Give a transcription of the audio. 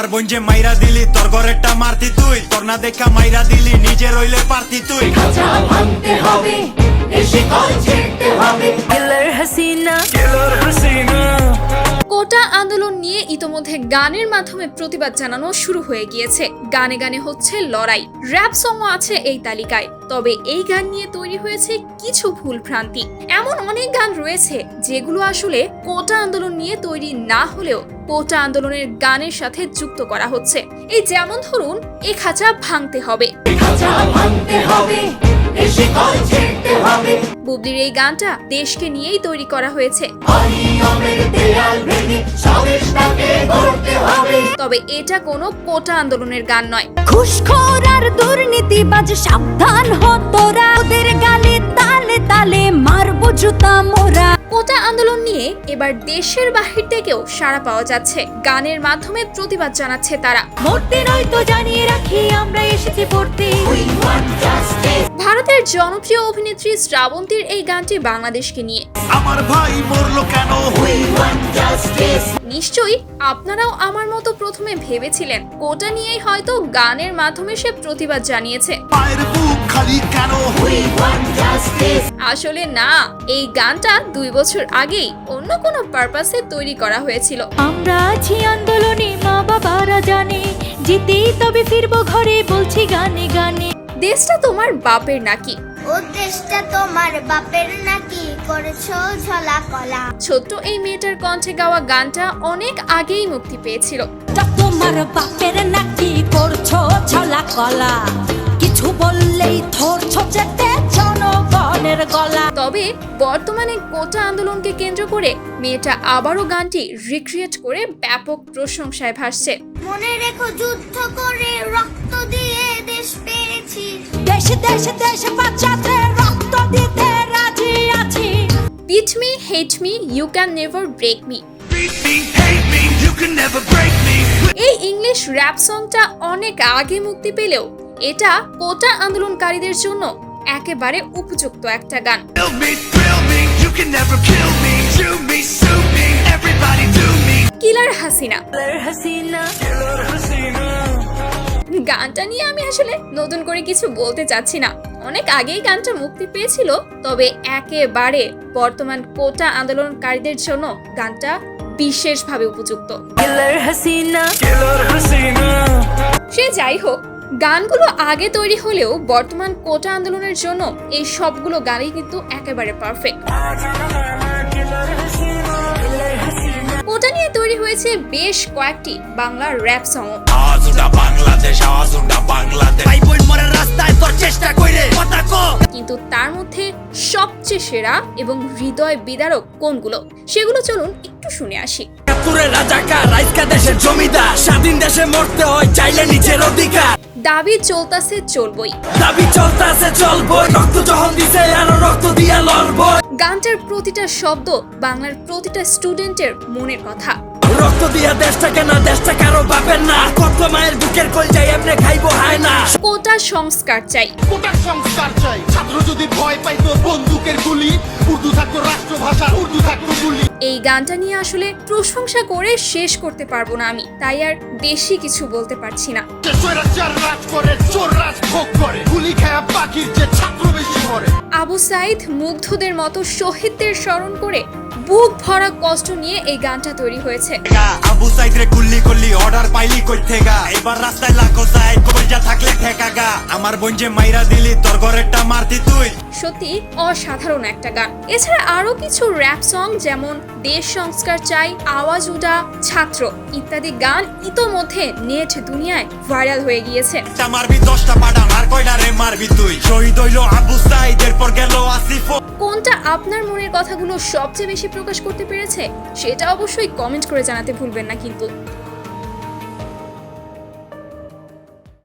আমার বোন যে মাইরা দিলি তোর ঘরেরটা মারতি তুই। তোর না দেখা মাইরা দিলি নিজে রইলে পারতি তুই। হবে হবে। কিলার হাসিনা। আন্দোলন ইতোমধ্যে গানের মাধ্যমে প্রতিবাদ জানানো শুরু হয়ে গিয়েছে। গানে গানে হচ্ছে লড়াই। র্যাপ সংও আছে এই তালিকায়। তবে এই গান নিয়ে তৈরি হয়েছে কিছু ভুল ভ্রান্তি। এমন অনেক গান রয়েছে যেগুলো আসলে কোটা আন্দোলন নিয়ে তৈরি না হলেও কোটা আন্দোলনের গানের সাথে যুক্ত করা হচ্ছে। এই যেমন ধরুন, এ খাঁচা ভাঙতে হবে। হবে বুবলির এই গানটা দেশকে নিয়েই তৈরি করা হয়েছে। তবে এটা কোনো কোটা আন্দোলনের গান নয়। ঘুষখোর আর দুর্নীতিবাজ সাবধান হ তোরা। ওদের গালে তালে তালে মারবো জুতা মোরা। কোটা আন্দোলন নিয়ে এবার দেশের বাহির থেকেও সাড়া পাওয়া যাচ্ছে। গানের মাধ্যমে প্রতিবাদ জানাচ্ছে তারা। মরতে নয় তো জানিয়ে রাখি আমরা এসেছি পড়তে জনপ্রিয় অভিনেত্রী শ্রাবন্তীর এই গানটি বাংলাদেশকে নিয়ে। আমার ভাই মরলো কেন? We want justice. নিশ্চয়ই আপনারাও আমার মতো প্রথমে ভেবেছিলেন। কোটা নিয়েই হয়তো গানের মাধ্যমে সে প্রতিবাদ জানিয়েছে. আসলে না এই গানটা দুই বছর আগেই অন্য কোনো পারপাসে তৈরি করা হয়েছিল। আমরা আছি আন্দোলনে মা বাবারা জানে। জিতেই তবে ফিরবো ঘরে বলছি গানে গানে। দেশটা তোমার বাপের নাকি? ও দেশটা তোমার বাপের নাকি করেছ ঝলা কলা ছোট্ট এই মেয়েটার কণ্ঠে গাওয়া গানটা অনেক আগেই মুক্তি পেয়েছিল। তোমার বাপের নাকি করছ ছলা কলা কিছু বললেই ধরছো যেতে জনগণের গলা। তবে বর্তমানে কোটা আন্দোলনকে কেন্দ্র করে মেয়েটা আবারও গানটি রিক্রিয়েট করে ব্যাপক প্রশংসায় ভাসছে। মনে রেখো যুদ্ধ করে রক্ত দিয়ে দেশ পেয়েছি দেশে দেশে দেশে বাচ্চাতে রক্ত দিতে রাজি আছি। Beat me hate me you can never break me Beat me, hate me, you can never break me. এই ইংলিশ র্যাপ সংটা অনেক আগে মুক্তি পেলেও এটা কোটা আন্দোলনকারীদের জন্য একেবারে উপযুক্ত একটা গান। কিলার হাসিনা গানটা নিয়ে আমি আসলে নতুন করে কিছু বলতে চাচ্ছি না। অনেক আগেই গানটা মুক্তি পেয়েছিল তবে একেবারে বর্তমান কোটা আন্দোলনকারীদের জন্য গানটা বিশেষভাবে উপযুক্ত। সে যাই হোক গানগুলো আগে তৈরি হলেও বর্তমান কোটা আন্দোলনের জন্য এই সবগুলো গানই কিন্তু একেবারে পারফেক্ট তৈরি হয়েছে বেশ কয়েকটি বাংলা র্যাপ সং বাংলাদেশ বাংলাদেশ। ভাই বোন মরে রাস্তায় তোর চেষ্টা কইরে কথা কো। কিন্তু তার মধ্যে সবচেয়ে সেরা এবং হৃদয় বিদারক কোনগুলো? সেগুলো চলুন একটু শুনে আসি। দেশের জমিদার। স্বাধীন দেশে মরতে হয় চাইলে নিজের অধিকার। দাবি চলতাছে চলবই। দাবি চলতেছে চলবো রক্ত যখন দিছে আরও রক্ত দিয়া লড়বো গানটার প্রতিটা শব্দ বাংলার প্রতিটা স্টুডেন্টের মনের কথা। রক্ত দিয়া দেশটাকে না দেশটা কারও বাপের না। কত মায়ের বুকের কল যাই এমনি খাইবো হায় না। কোটা সংস্কার চাই। কোটার সংস্কার চাই। ছাত্র যদি ভয় পাইতো বন্দুকের গুলি উর্দু থাকতো রাষ্ট্রভাষা উর্দু থাকতো গুলি। এই গানটা নিয়ে আসলে প্রশংসা করে শেষ করতে পারব না আমি। তাই আর বেশি কিছু বলতে পারছি না। যে স্বৈরাচার রাজ করে চোর রাজ ভোগ করে। গুলি খায়া পাখির যে ছাত্র বেশি মরে। আবু সাইদ মুগ্ধদের মতো শহীদদের স্মরণ করে বুক ভরা কষ্ট নিয়ে এই গানটা তৈরি হয়েছে। আবু সাইদ রে গুল্লি করলি অর্ডার পাইলি কই থেগা এবার রাস্তায় কবরজা থাকলে ঠেকা গা। আমার বোন যে মাইরা দিলি তোর ঘরেরটা মারতি তুই। সত্যি অসাধারণ একটা গান। এছাড়া আরও কিছু র্যাপ সং যেমন দেশ সংস্কার চাই আওয়াজ উডা ছাত্র ইত্যাদি গান ইতোমধ্যে নেট দুনিয়ায় ভাইরাল হয়ে গিয়েছে। মারবি দশটা পাডান আর কয়টা রে মারবি তুই? শহীদ হইল আবু সাইদ এরপর গেল আসিফ। কোনটা আপনার মনের কথাগুলো সবচেয়ে বেশি প্রকাশ করতে পেরেছে সেটা অবশ্যই কমেন্ট করে জানাতে ভুলবেন না কিন্তু।